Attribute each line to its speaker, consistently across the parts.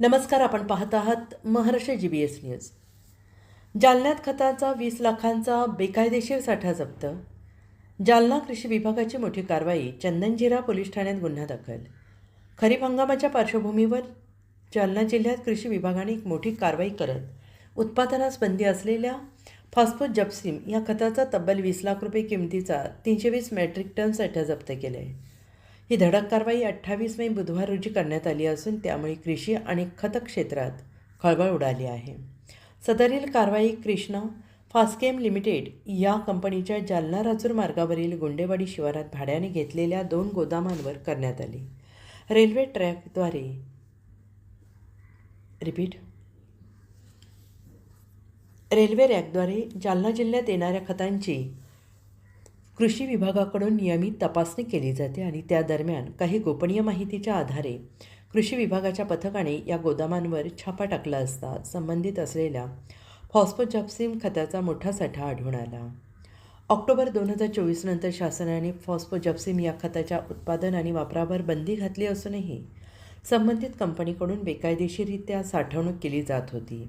Speaker 1: नमस्कार आपण पाहत आहात Maharashtra G B S news जालन्यात खताचा वीस लाखांचा बेकायदेशीर साठा जप्त. जालना कृषी विभागाची मोठी कारवाई चंदनजिरा पोलीस ठाण्यात गुन्हा दाखल. खरीप हंगामाच्या पार्श्वभूमीवर जालना जिल्ह्यात कृषी विभागाने एक मोठी कारवाई करत उत्पादनास बंदी असलेल्या फॉस्फोट जप्सिम या खताचा तब्बल वीस लाख रुपये किमतीचा तीनशे वीस मेट्रिक टन साठा जप्त केला आहे ही धडक कारवाई अठ्ठावीस मे बुधवार रोजी करण्यात आली असून त्यामुळे कृषी आणि खत क्षेत्रात खळबळ उडाली आहे. सदरील कारवाई कृष्णा फास्केम लिमिटेड या कंपनीच्या जालना राजूर मार्गावरील गुंडेवाडी शिवारात भाड्याने घेतलेल्या दोन गोदामांवर करण्यात आली. रेल्वे ट्रॅकद्वारे. रिपीट. रेल्वे रॅकद्वारे जालना जिल्ह्यात येणाऱ्या खतांची कृषी विभागाकडून नियमित तपासणी केली जाते आणि त्या दरम्यान काही गोपनीय माहितीच्या आधारे कृषी विभागाच्या पथकाने या गोदामांवर छापा टाकला असता संबंधित असलेल्या फॉस्फोजॉप्सिम खताचा मोठा साठा आढळून आला. ऑक्टोबर दोन हजार चोवीस नंतर शासनाने फॉस्फोजॉप्सिम या खताच्या उत्पादन आणि वापरावर बंदी घातली असूनही संबंधित कंपनीकडून बेकायदेशीररित्या साठवणूक केली जात होती.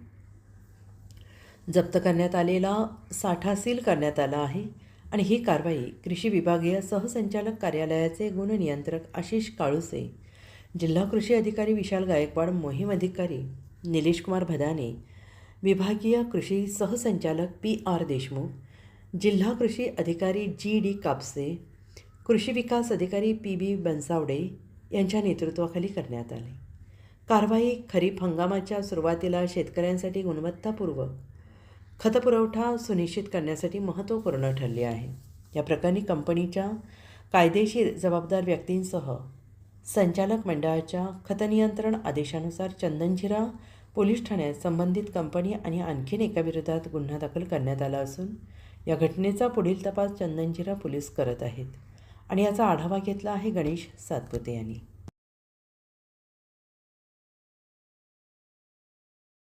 Speaker 1: जप्त करण्यात आलेला साठा सील करण्यात आला आहे. आणि ही कारवाई कृषी विभागीय सहसंचालक कार्यालयाचे गुणनियंत्रक आशिष काळुसे जिल्हा कृषी अधिकारी विशाल गायकवाड मोहीम अधिकारी निलेश कुमार भदाने विभागीय कृषी सहसंचालक पी आर देशमुख जिल्हा कृषी अधिकारी जी डी कापसे कृषी विकास अधिकारी पी बी बनसावडे यांच्या नेतृत्वाखाली करण्यात आले. कारवाई खरीप हंगामाच्या सुरुवातीला शेतकऱ्यांसाठी गुणवत्तापूर्वक खतपुरवठा सुनिश्चित करण्यासाठी महत्त्वपूर्ण ठरले आहे. या प्रकरणी कंपनीच्या कायदेशीर जबाबदार व्यक्तींसह संचालक मंडळाच्या खतनियंत्रण आदेशानुसार चंदनझिरा पोलीस ठाण्यात संबंधित कंपनी आणि आणखीन एका विरोधात गुन्हा दाखल करण्यात आला असून या घटनेचा पुढील तपास चंदनझिरा पोलीस करत आहेत. आणि याचा आढावा घेतला आहे गणेश सातपुते यांनी.